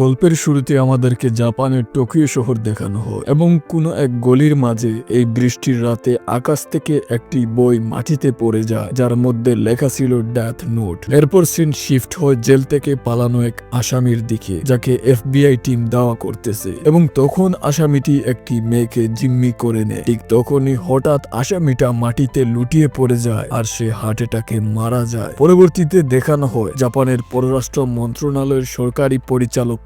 গল্পের শুরুতে আমাদেরকে জাপানের টোকিও শহর দেখানো হয় এবং কোনো এক গলির মাঝে এই বৃষ্টির রাতে আকাশ থেকে একটি বই মাটিতে পড়ে যায়, যার মধ্যে লেখা ছিল ডেথ নোট এরপর সিন শিফট হয় জেল থেকে পালানো এক আসামির দিকে, যাকে এফবিআই টিম দাওয়া করতেছে এবং তখন আসামিটি একটি মেয়েকে জিম্মি করে নেয়। ঠিক তখনই হঠাৎ আসামিটা মাটিতে লুটিয়ে পড়ে যায় আর সে হার্ট অ্যাটাকে মারা যায়। পরবর্তীতে দেখানো হয়, জাপানের পররাষ্ট্র মন্ত্রণালয়ের সরকারি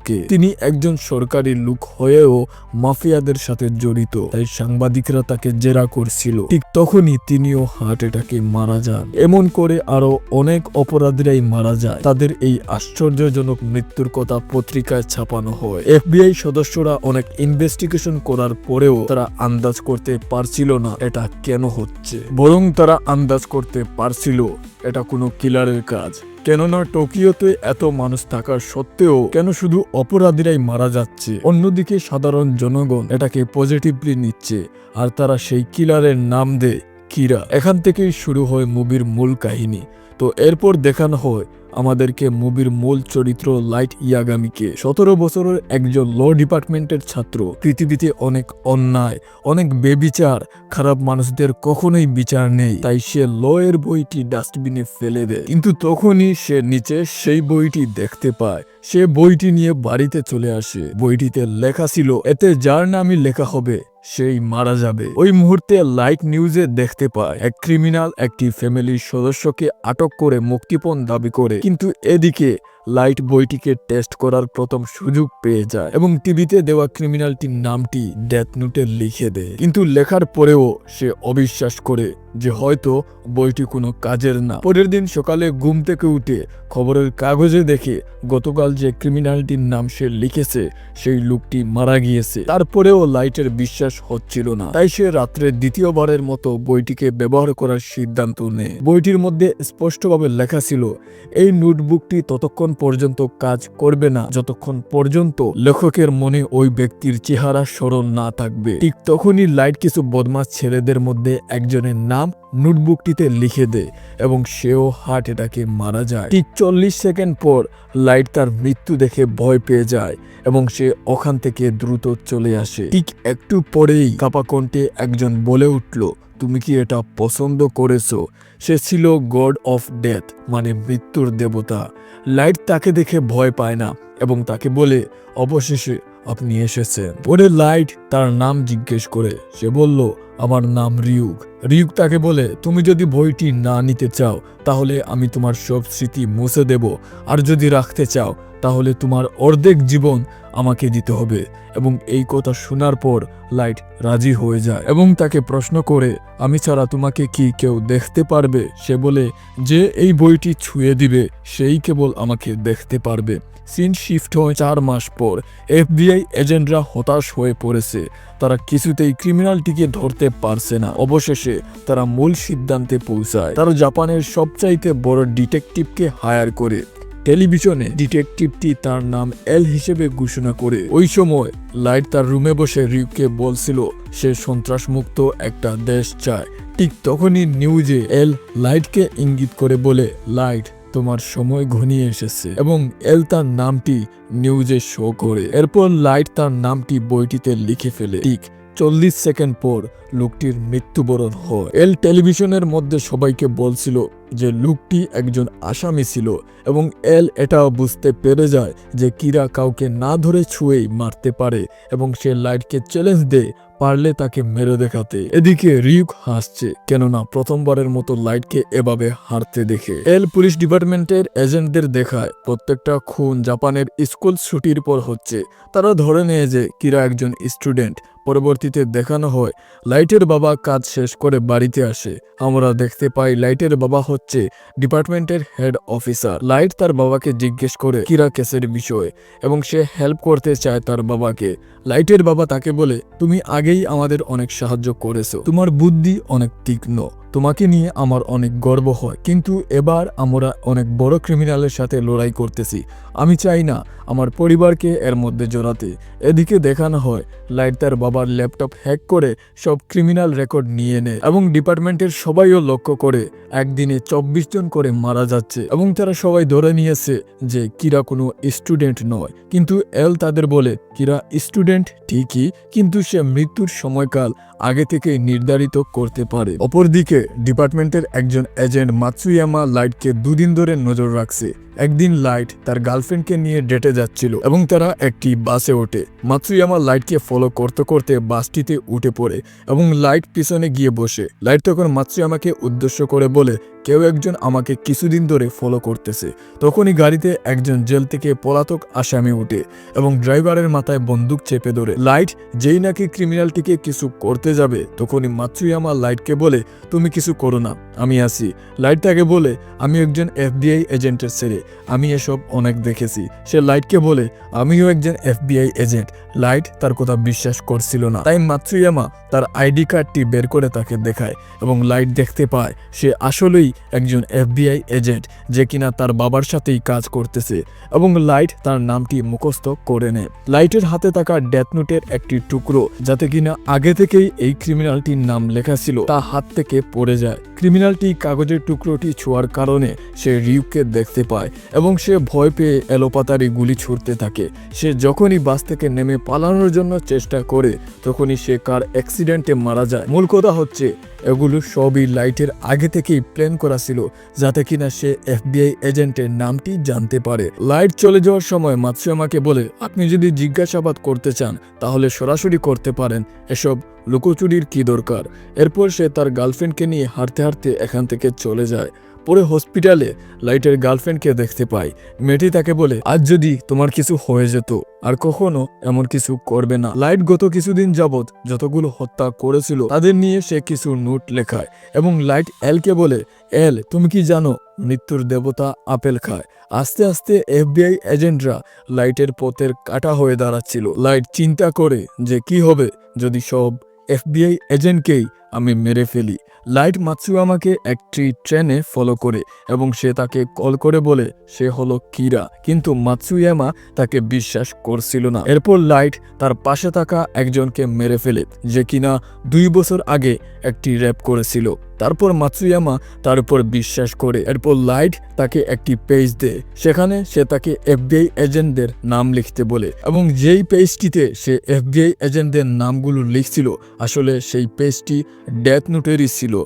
পরিচালককে তিনি একজন সরকারি লোক হয়েও মাফিয়াদের সাথে জড়িত, তাই সাংবাদিকরা তাকে জেরা করছিল। ঠিক তখনই তিনিও হার্ট অ্যাটাকে মারা যান। এমন করে আরও অনেক অপরাধীরাই মারা যায়। তাদের এই আশ্চর্যজনক মৃত্যুর কথা পত্রিকায় ছাপানো হয়। এফবিআই সদস্যরা অনেক ইনভেস্টিগেশন করার পরেও তারা আন্দাজ করতে পারছিল না এটা কেন হচ্ছে। বরং তারা আন্দাজ করতে পারছিল, এটা কোনো কিলারের কাজ। কেননা টোকিওতে এত মানুষ থাকার সত্ত্বেও কেন শুধু অপরাধীরাই মারা যাচ্ছে? অন্যদিকে সাধারণ জনগণ এটাকে পজিটিভলি নিচ্ছে, আর তারা সেই কিলারের নাম দেয়। কিরা। এখান থেকেই শুরু হয় মুভির মূল কাহিনী। তো এরপর দেখানো হয় আমাদেরকে মুভির মূল চরিত্র লাইট ইয়াগামিকে। সতেরো বছরের একজন ল ডিপার্টমেন্টের ছাত্র। পৃথিবীতে অনেক অন্যায়, অনেক বেবিচার, খারাপ মানুষদের কখনোই বিচার নেই। তাই সে ল এর বইটি ডাস্টবিনে ফেলে দেয়। কিন্তু তখনই সে নিচে সেই বইটি দেখতে পায়। সে বইটি নিয়ে বাড়িতে চলে আসে। বইটিতে লেখা ছিল, এতে যার নামই লেখা হবে সেই মারা যাবে। ওই মুহূর্তে লাইট নিউজে দেখতে পায়, এক ক্রিমিনাল একটি ফ্যামিলির সদস্যকে আটক করে মুক্তিপণ দাবি করে। কিন্তু এদিকে লাইট বইটিকে টেস্ট করার প্রথম সুযোগ পেয়ে যায় এবং টিভিতে দেওয়া ক্রিমিনালটির নামটি ডেথ নোটে লিখে দেয়। কিন্তু লেখার পরেও সে অবিশ্বাস করে যে হয়তো বইটি কোনো কাজের না। পরের দিন সকালে ঘুম থেকে উঠে খবরের কাগজে দেখে গতকাল যে ক্রিমিনালটির নাম সে লিখেছে, সেই লোকটি মারা গিয়েছে। তারপরেও লাইটের বিশ্বাস হচ্ছিল না। তাই সে রাত্রে দ্বিতীয়বারের মতো বইটিকে ব্যবহার করার সিদ্ধান্ত নেয়। বইটির মধ্যে স্পষ্টভাবে লেখা ছিল, এই নোটবুকটি ততক্ষণ পর্যন্ত কাজ করবে না। যতক্ষণ পর্যন্ত লেখকের মনে ওই ব্যক্তির চেহারা স্মরণ না থাকবে। ঠিক তখনই লাইট কিছু বদমাস ছেলেদের মধ্যে একজনের নাম নোটবুকটিতে লিখে দেয় এবং সেও হার্ট অ্যাটাকে মারা যায়। ঠিক চল্লিশ সেকেন্ড পর লাইট তার মৃত্যু দেখে ভয় পেয়ে যায় এবং সে ওখান থেকে দ্রুত চলে আসে। ঠিক একটু পরেই কাপা কণ্ঠে একজন বলে উঠল, তুমি কি এটা পছন্দ করেছ? সে ছিল গড অফ ডেথ মানে মৃত্যুর দেবতা। লাইট তাকে দেখে ভয় পায় না এবং তাকে বলে, অবশেষে আপনি এসেছেন। পরে লাইট, তার নাম জিজ্ঞেস করে সে বলল, আমার নাম রিউক রিউক তাকে বলে, তুমি যদি বইটি না নিতে চাও, তাহলে আমি তোমার সব স্মৃতি মুছে দেব। আর যদি রাখতে চাও, তাহলে তোমার অর্ধেক জীবন আমাকে দিতে হবে এবং এই কথা শোনার পর লাইট রাজি হয়ে যায় এবং তাকে প্রশ্ন করে, আমি ছাড়া তোমাকে কি কেউ দেখতে পারবে? সে বলে, যে এই বইটি ছুঁয়ে দিবে, সেই কেবল আমাকে দেখতে পারবে। সিন শিফট হয় চার মাস পর। এফবিআই এজেন্টরা হতাশ হয়ে পড়েছে। তারা কিছুতেই ক্রিমিনালটিকে ধরতে পারছে না। অবশেষে তারা মূল সিদ্ধান্তে পৌঁছায়। তারা জাপানের সবচাইতে বড় ডিটেকটিভকে হায়ার করে। টেলিভিশনে ডিটেকটিভটি তার নাম এল হিসেবে ঘোষণা করে। ওই সময় লাইট তার রুমে বসে রিউকে বলছিল, সে সন্ত্রাসমুক্ত একটা দেশ চায়। ঠিক তখনই নিউজে এল লাইটকে ইঙ্গিত করে বলে, লাইট, তোমার সময় ঘনিয়ে এসেছে। এবং এল তার নামটি নিউজে শো করে। এরপর লাইট তার নামটি বইটিতে লিখে ফেলে। ঠিক চল্লিশ সেকেন্ড পর লোকটির মৃত্যুবরণ হয়। এল টেলিভিশনের মধ্যে সবাইকে বলছিল যে লোকটি একজন আসামি ছিল এবং এল এটাও বুঝতে পেরে যায় যে কিরা কাউকে না ধরে ছুঁয়েই মারতে পারে এবং সে লাইটকে চ্যালেঞ্জ দেয় পারলে তাকে মেরে দেখাতে। এদিকে রিউক হাসছে, কেননা প্রথমবারের মতো লাইটকে এভাবে হারতে দেখে। এল পুলিশ ডিপার্টমেন্টের এজেন্টদের দেখায়, প্রত্যেকটা খুন জাপানের স্কুল ছুটির পর হচ্ছে। তারা ধরে নেয় যে কিরা একজন স্টুডেন্ট, পরবর্তীতে দেখানো হয়, লাইটের বাবা কাজ শেষ করে বাড়িতে আসে। আমরা দেখতে পাই লাইটের বাবা হচ্ছে ডিপার্টমেন্টের হেড অফিসার। লাইট তার বাবাকে জিজ্ঞেস করে কিরা কেসের বিষয়ে, এবং সে হেল্প করতে চায় তার বাবাকে। লাইটের বাবা তাকে বলে, তুমি আগেই আমাদের অনেক সাহায্য করেছ। তোমার বুদ্ধি অনেক তীক্ষ্ণ। তোমাকে নিয়ে আমার অনেক গর্ব হয়, কিন্তু এবার আমরা অনেক বড় ক্রিমিনালের সাথে লড়াই করতেছি। আমি চাই না আমার পরিবারকে এর মধ্যে জড়াতে। এদিকে দেখানো হয়, লাইট তার বাবার ল্যাপটপ হ্যাক করে সব ক্রিমিনাল রেকর্ড নিয়ে নেয় এবং ডিপার্টমেন্টের সবাইও লক্ষ্য করে, একদিনে চব্বিশ জন করে মারা যাচ্ছে এবং তারা সবাই ধরে নিয়েছে যে কিরা কোনো স্টুডেন্ট নয়। কিন্তু এল তাদের বলে, কিরা স্টুডেন্ট ঠিকই, কিন্তু সে মৃত্যুর সময়কাল আগে থেকে নির্ধারিত করতে পারে। অপরদিকে ডিপার্টমেন্টের একজন এজেন্ট মাতসুয়ামা লাইটকে দুদিন ধরে নজর রাখছে। একদিন লাইট তার গার্লফ্রেন্ডকে নিয়ে ডেটে যাচ্ছিল এবং তারা একটি বাসে ওঠে। মাতসুয়ামা লাইটকে ফলো করতে করতে বাসটিতে উঠে পড়ে এবং লাইট পিছনে গিয়ে বসে। লাইট তখন মাতসুয়ামাকে উদ্দেশ্য করে বলে, কেউ একজন আমাকে কিছুদিন ধরে ফলো করতেছে। তখনই গাড়িতে একজন জেল থেকে পলাতক আসামি উঠে এবং ড্রাইভারের মাথায় বন্দুক চেপে ধরে। লাইট, যেই নাকি ক্রিমিনালটিকে কিছু করতে যাবে? তখনই মাতসুয়ামা লাইটকে বলে, তুমি কিছু করো না। আমি আসি লাইট তাকে বলে আমি একজন এফবিআই এজেন্টের ছেলে। আমি এসব অনেক দেখেছি। সে লাইটকে বলে, আমিও একজন এফবিআই এজেন্ট। লাইট তার কথা বিশ্বাস করছিল না। তাই মাতসুয়ামা তার আইডি কার্ডটি বের করে তাকে দেখায় এবং লাইট দেখতে পায় সে আসলেই একজন এফবিআই এজেন্ট যে কিনা তার বাবার সাথেই কাজ করতেছে এবং লাইট তার নামটি মুখস্থ করে নেয়। লাইটের হাতে থাকা ডেথ নোটের একটি টুকরো যাতে কিনা আগে থেকেই এই ক্রিমিনালটির নাম লেখা ছিল, তা হাত থেকে পড়ে যায়। ক্রিমিনালটি কাগজের টুকরোটি ছোঁয়ার কারণে সে রিউককে দেখতে পায় এবং সে ভয় পেয়ে এলোপাতারি গুলি ছুটতে থাকে। সে যখনই বাস থেকে নেমে পালানোর জন্য চেষ্টা করে, তখনই সে কার অ্যাক্সিডেন্টে মারা যায়। মূল কথা হচ্ছে এগুলো সবই লাইটের আগে থেকেই প্ল্যান করা ছিল, যাতে কিনা সে এফবিআই এজেন্টের নামটি জানতে পারে। লাইট চলে যাওয়ার সময় মাতসুয়ামাকে বলে, আপনি যদি জিজ্ঞাসাবাদ করতে চান, তাহলে সরাসরি করতে পারেন। এসব লুকোচুরির কি দরকার? এরপর সে তার গার্লফ্রেন্ডকে নিয়ে হাঁটতে হাঁটতে এখান থেকে চলে যায়। পরে হসপিটালে লাইটের গার্লফ্রেন্ডকে দেখতে পাই। মেয়েটি তাকে বলে, আজ যদি তোমার কিছু হয়ে যেত, আর কখনো এমন কিছু করবে না। লাইট গত কিছুদিন যাবৎ যতগুলো হত্যা করেছিল, তাদের নিয়ে সে কিছু নোট লেখায় এবং লাইট এলকে বলে এল তুমি কি জানো, মৃত্যুর দেবতা আপেল খায়। আস্তে আস্তে এফবিআই এজেন্টরা লাইটের পথের কাটা হয়ে দাঁড়াচ্ছিল। লাইট চিন্তা করে যে কি হবে যদি সব এফবিআই এজেন্টকেই আমি মেরে ফেলি। লাইট মাতসুয়ামাকে একটি ট্রেনে ফলো করে এবং সে তাকে কল করে বলে সে হলো কিরা। কিন্তু মাতসুয়ামা তাকে বিশ্বাস করছিল না। এরপর লাইট তার পাশে থাকা একজনকে মেরে ফেলে, যে কিনা দুই বছর আগে একটি র্যাপ করেছিল। তারপর মাতসুয়ামা তার উপর বিশ্বাস করে। এরপর লাইট তাকে একটি পেজ দেয়। সেখানে সে তাকে এফবিআই এজেন্টদের নাম লিখতে বলে এবং যেই পেজটিতে সে এফবিআই এজেন্টদের নামগুলো লিখছিল, আসলে সেই পেজটি ডেথ নোটেরই ছিল।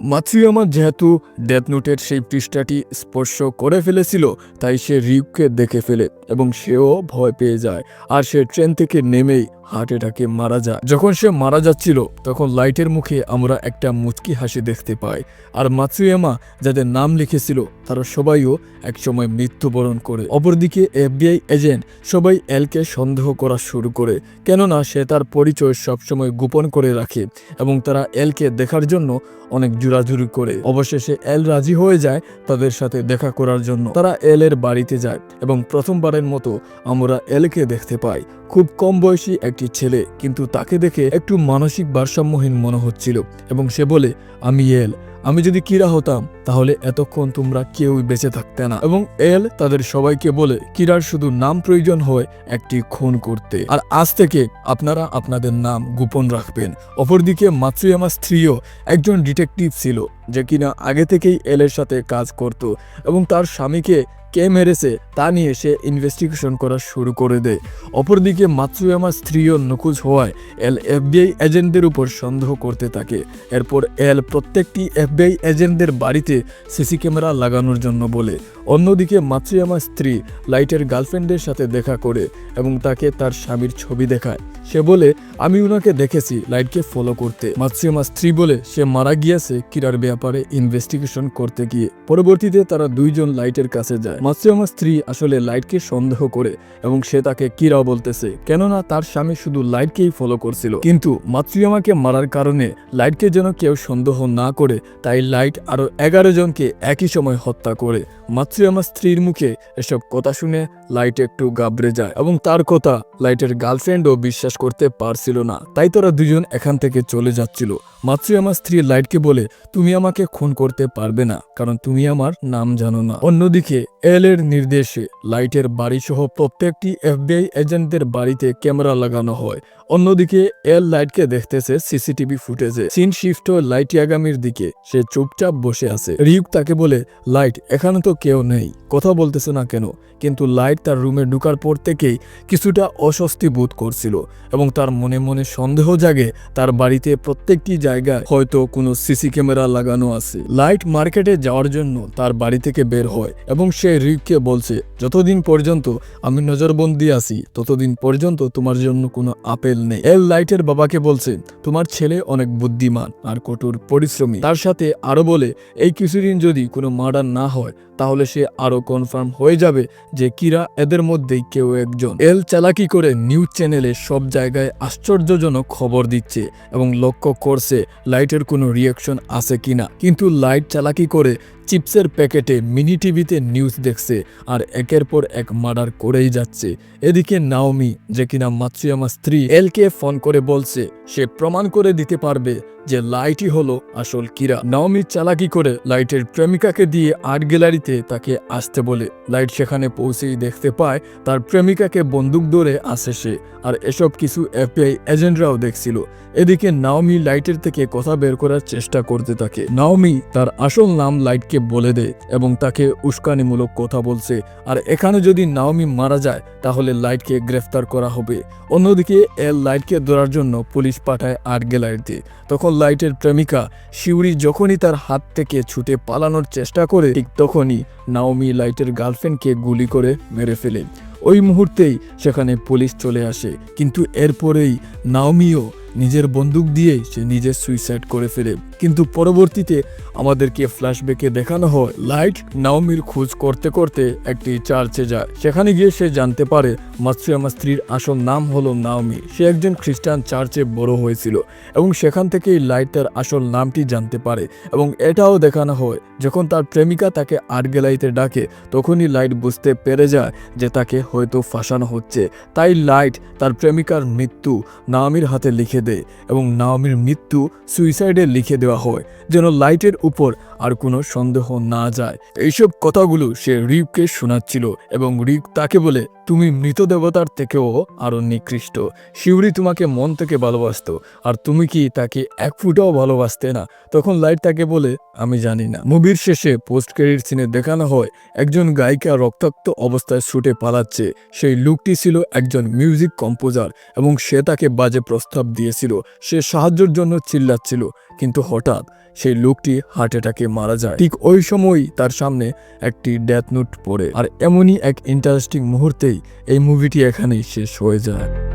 আমার যেহেতু ডেথ নোটের সেই পৃষ্ঠাটি স্পর্শ করে ফেলেছিল, তাই সে রিউককে দেখে ফেলে এবং সেও ভয় পেয়ে যায়। আর সে ট্রেন থেকে নেমেই হার্ট অ্যাটাকে মারা যায়। যখন সে মারা যাচ্ছিল, তখন লাইটের মুখে আমরা একটা মুচকি হাসি দেখতে পাই। আর মাতসুয়ামা যাদের নাম লিখেছিল, তারা সবাইও একসময় মৃত্যুবরণ করে। অপরদিকে এফবিআই এজেন্ট সবাই এলকে সন্দেহ করা শুরু করে। কেননা সে তার পরিচয় সবসময় গোপন করে রাখে এবং তারা এলকে দেখার জন্য অনেক জোরাজুরি করে। অবশেষে এল রাজি হয়ে যায় তাদের সাথে দেখা করার জন্য। তারা এল এর বাড়িতে যায় এবং প্রথমবারের মতো আমরা এলকে দেখতে পাই। খুব কম বয়সী একটি ছেলে, কিন্তু তাকে দেখে একটু মানসিক ভারসাম্যহীন মনে হচ্ছিল এবং সে বলে, আমি এল, আমি যদি কিরা হতাম, তাহলে এতক্ষণ তোমরা কেউই বেঁচে থাকতে না। এবং এল তাদের সবাইকে বলে, কিরার শুধু নাম প্রয়োজন হয় একটি খুন করতে, আর আজ থেকে আপনারা আপনাদের নাম গোপন রাখবেন। অপরদিকে মাতসুয়ামা স্ত্রীও একজন ডিটেকটিভ ছিল, যে কিনা আগে থেকেই এলের সাথে কাজ করত এবং তার স্বামীকে কে মেরেছে তা নিয়ে সে ইনভেস্টিগেশন করা শুরু করে দেয়। অপরদিকে মাতসুয়ামার স্ত্রীও নকুজ হওয়ায় এল এফবিআই এজেন্টদের উপর সন্দেহ করতে থাকে। এরপর এল প্রত্যেকটি এফবিআই এজেন্টদের বাড়িতে সিসি ক্যামেরা লাগানোর জন্য বলে। অন্যদিকে মাতসুয়ামার স্ত্রী লাইটের গার্লফ্রেন্ডের সাথে দেখা করে এবং তাকে তার স্বামীর ছবি দেখায়। সে বলে, আমি ওনাকে দেখেছি লাইটকে ফলো করতে। মাতসুয়ামার স্ত্রী বলে, সে মারা গিয়েছে কিরার ব্যাপারে ইনভেস্টিগেশন করতে গিয়ে। পরবর্তীতে তারা দুইজন লাইটের কাছে যায়। মাতসুয়ামার স্ত্রী আসলে লাইটকে সন্দেহ করে এবং সে তাকে কিরা বলতেছে, কেননা তার স্বামী শুধু লাইটকেই ফলো করছিল। কিন্তু মাতসুয়ামাকে মারার কারণে লাইটকে যেন কেউ সন্দেহ না করে, তাই লাইট আরও এগারো জনকে একই সময় হত্যা করে। মাতসুয়ামা স্ত্রীর মুখে এসব কথা শুনে লাইট একটু গাবড়ে যায় এবং তার কথা লাইটের গার্লফ্রেন্ডও বিশ্বাস করতে পারছিল না। তাই তারা দুজন এখান থেকে চলে যাচ্ছিল। মাতসুয়ামা স্ত্রী লাইটকে বলে, তুমি আমাকে খুন করতে পারবে না, কারণ তুমি আমার নাম জানো না। অন্যদিকে এল এর নির্দেশে লাইটের বাড়ি সহ প্রত্যেকটি এফবিআই এজেন্টদের বাড়িতে ক্যামেরা লাগানো হয়। অন্যদিকে এল লাইটকে দেখতেছে সিসিটিভি ফুটেজে। সিন শিফট লাইট ইয়াগামির দিকে সে চুপচাপ বসে আছে। রিউক তাকে বলে, লাইট, এখানে তো কেউ নেই। কথা বলতেছে না কেন? কিন্তু লাইট তার রুমে ঢুকার পর থেকেই কিছুটা অস্বস্তি বোধ করছিল এবং তার মনে মনে সন্দেহ জাগে তার বাড়িতে প্রত্যেকটি জায়গায় হয়তো কোনো সিসি ক্যামেরা লাগানো আছে। লাইট মার্কেটে যাওয়ার জন্য তার বাড়ি থেকে বের হয় এবং সে রিককে বলছে, যতদিন পর্যন্ত আমি নজরবন্দি আছি, ততদিন পর্যন্ত তোমার জন্য কোনো আপেল নেই। এল লাইটের বাবাকে বলছে, তোমার ছেলে অনেক বুদ্ধিমান আর কঠোর পরিশ্রমী। তার সাথে আরও বলে, এই কিছুদিন যদি কোনো মার্ডার না হয় তাহলে সে আরও কনফার্ম হয়ে যাবে যে কিরা এদের মধ্যেই কেউ একজন। এল চালাকি করে নিউজ চ্যানেলে সব জায়গায় আশ্চর্যজনক খবর দিচ্ছে এবং লক্ষ্য করছে লাইটের কোনো রিয়াকশন আছে কিনা। কিন্তু লাইট চালাকি করে চিপসের প্যাকেটে মিনি টিভিতে নিউজ দেখছে আর একের পর এক মার্ডার করেই যাচ্ছে। এদিকে নাওমি, যে কিনা মাতসুয়ামা স্ত্রী, এলকে ফোন করে বলছে, সে প্রমাণ করে দিতে পারবে যে লাইটই হলো আসল কিরা। নাওমি চালাকি করে লাইটের প্রেমিকাকে দিয়ে আর্ট গ্যালারিতে তাকে আসতে বলে। লাইট সেখানে পৌঁছেই দেখতে পায় তার প্রেমিকাকে বন্দুক ধরে আসে সে, আর এসব কিছু এফবিআই এজেন্টরাও দেখছিল। এদিকে নাওমি লাইটের থেকে কথা বের করার চেষ্টা করতে থাকে। নাওমি তার আসল নাম লাইটকে বলে দেয় এবং তাকে উস্কানিমূলক কথা বলছে। আর এখানে যদি নাওমি মারা যায়, তাহলে লাইটকে গ্রেফতার করা হবে। অন্যদিকে এল লাইটকে ধরার জন্য পুলিশ পাঠায় আর্ট গ্যালারিতে। তখন লাইটের প্রেমিকা শিউরি যখনই তার হাত থেকে ছুটে পালানোর চেষ্টা করে, ঠিক তখনই নাওমি লাইটের গার্লফ্রেন্ডকে গুলি করে মেরে ফেলে। ওই মুহূর্তেই সেখানে পুলিশ চলে আসে, কিন্তু এরপরেই নাওমিও নিজের বন্দুক দিয়েই সে নিজে সুইসাইড করে ফেলে। কিন্তু পরবর্তীতে আমাদেরকে ফ্ল্যাশব্যাকে দেখানো হয় লাইট নাওমির খোঁজ করতে করতে একটি চার্চে যায়। সেখানে গিয়ে সে জানতে পারে মাতসুয়ামা স্ত্রীর আসল নাম হলো নাওমি সে একজন খ্রিস্টান চার্চে বড় হয়েছিল এবং সেখান থেকেই লাইট তার আসল নামটি জানতে পারে এবং এটাও দেখানো হয়, যখন তার প্রেমিকা তাকে আর্ট গ্যালারিতে ডাকে, তখনই লাইট বুঝতে পেরে যায় যে তাকে হয়তো ফাঁসানো হচ্ছে। তাই লাইট তার প্রেমিকার মৃত্যু নাওমির হাতে লিখে দেয় এবং নাওমির মৃত্যু সুইসাইডে লিখে দেওয়া হয়, যেন লাইটের উপর আর কোনো সন্দেহ না যায়। এইসব কথাগুলো সে রিপকে শোনাচ্ছিল এবং রিপ তাকে বলে তুমি মৃত দেবতার থেকেও আরও নিকৃষ্ট। শিউরি তোমাকে মন থেকে ভালোবাসত, আর তুমি কি তাকে এক ফুটাও ভালোবাসতে না? তখন লাইট তাকে বলে, আমি জানি না। মুভির শেষে পোস্ট ক্রেডিট সিনে দেখানো হয়, একজন গায়িকা রক্তাক্ত অবস্থায় ছুটে পালাচ্ছে। সেই লুকটি ছিল একজন মিউজিক কম্পোজার এবং সে তাকে বাজে প্রস্তাব দিয়েছিল। সে সাহায্যের জন্য চিল্লাচ্ছিল, কিন্তু হঠাৎ সেই লোকটি হার্ট অ্যাটাকে মারা যায়। ঠিক ওই সময়ই তার সামনে একটি ডেথ নোট পড়ে, আর এমনই এক ইন্টারেস্টিং মুহূর্তেই এই মুভিটি এখানেই শেষ হয়ে যায়।